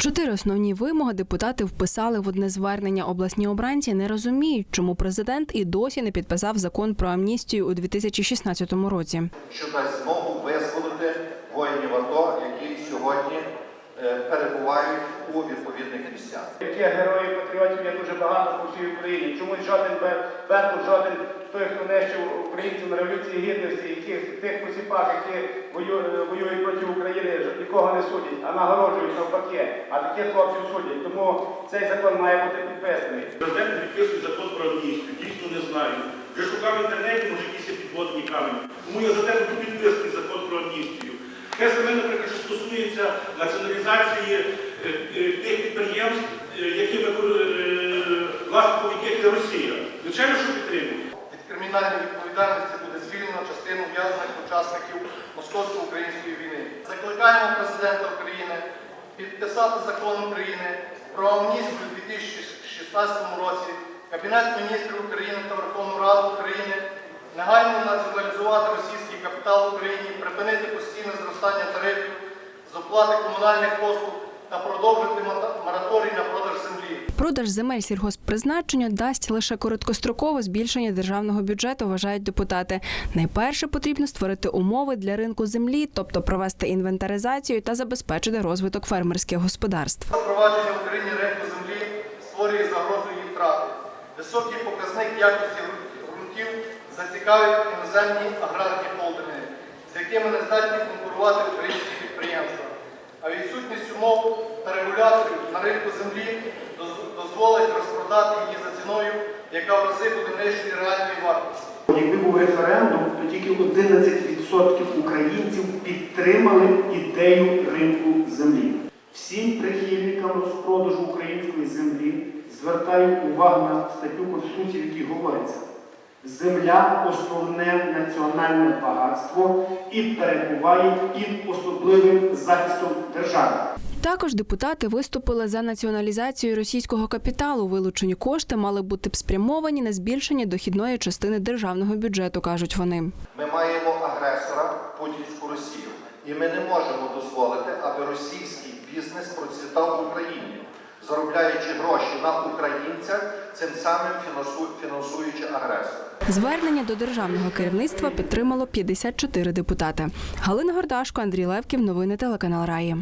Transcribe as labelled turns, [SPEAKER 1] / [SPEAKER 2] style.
[SPEAKER 1] Чотири основні вимоги депутати вписали в одне звернення. Обласні обранці не розуміють, чому президент і досі не підписав закон про амністію у 2016 році.
[SPEAKER 2] що дасть змогу визволити воїнів АТО, які сьогодні перебувають у відповідних місцях.
[SPEAKER 3] Таких героїв патріотів є дуже багато по всій Україні. Чомусь жоден Бер- Беркут, жоден той, хто нищив українців на революції гідності, і тих, посіпак, які вою- воюють проти України, нікого не судять, а нагороджують навпаки. А таких хлопців судять. Тому цей закон має бути підписаний.
[SPEAKER 4] Президент підписує закон про амністію. Дійсно не знаю. Вже шукав в інтернеті, може якісь підводні камені. Тому я за те, щоб підписати закон про амністію. Націоналізації е, е, тих підприємств, е, е, власником яких є Росія. Звичайно, що підтримую.
[SPEAKER 2] Від кримінальної відповідальності буде звільнено частину в'язаних учасників московсько-української війни. Закликаємо президента України підписати закон України про амністію у 2016 році, Кабінет міністрів України та Верховну Раду України негайно націоналізувати російський капітал в Україні, припинити постійне зростання оплати комунальних послуг та продовжити мораторій на продаж землі.
[SPEAKER 1] Продаж земель сільгосппризначення дасть лише короткострокове збільшення державного бюджету, вважають депутати. Найперше потрібно створити умови для ринку землі, тобто провести інвентаризацію та забезпечити розвиток фермерських господарств.
[SPEAKER 2] Запровадження в Україні ринку землі створює загрозу її втрати. Високий показник якості ґрунт- ґрунтів зацікавить іноземні аграрні холдинги, з якими не здатні конкурувати українські підприємства. А відсутність умов та регуляторів на ринку землі доз- дозволить розпродати її за ціною, яка в рази буде нижчою реальної вартості.
[SPEAKER 5] Якби був референдум, то тільки 11% українців підтримали ідею ринку землі. Всім прихильникам розпродажу української землі звертаю увагу на статтю Конституції, в якій говориться: земля основне національне багатство і перебуває під особливим захистом держави.
[SPEAKER 1] Також депутати виступили за націоналізацію російського капіталу. Вилучені кошти мали бути б спрямовані на збільшення дохідної частини державного бюджету, кажуть вони.
[SPEAKER 2] Ми маємо агресора путінську Росію, і ми не можемо дозволити, аби російський бізнес процвітав в Україні, заробляючи гроші на українцях, цим самим фінансу- фінансуючи агресора.
[SPEAKER 1] Звернення до державного керівництва підтримало 54 депутати. Галина Гордашко, Андрій Левків. Новини телеканал Раї.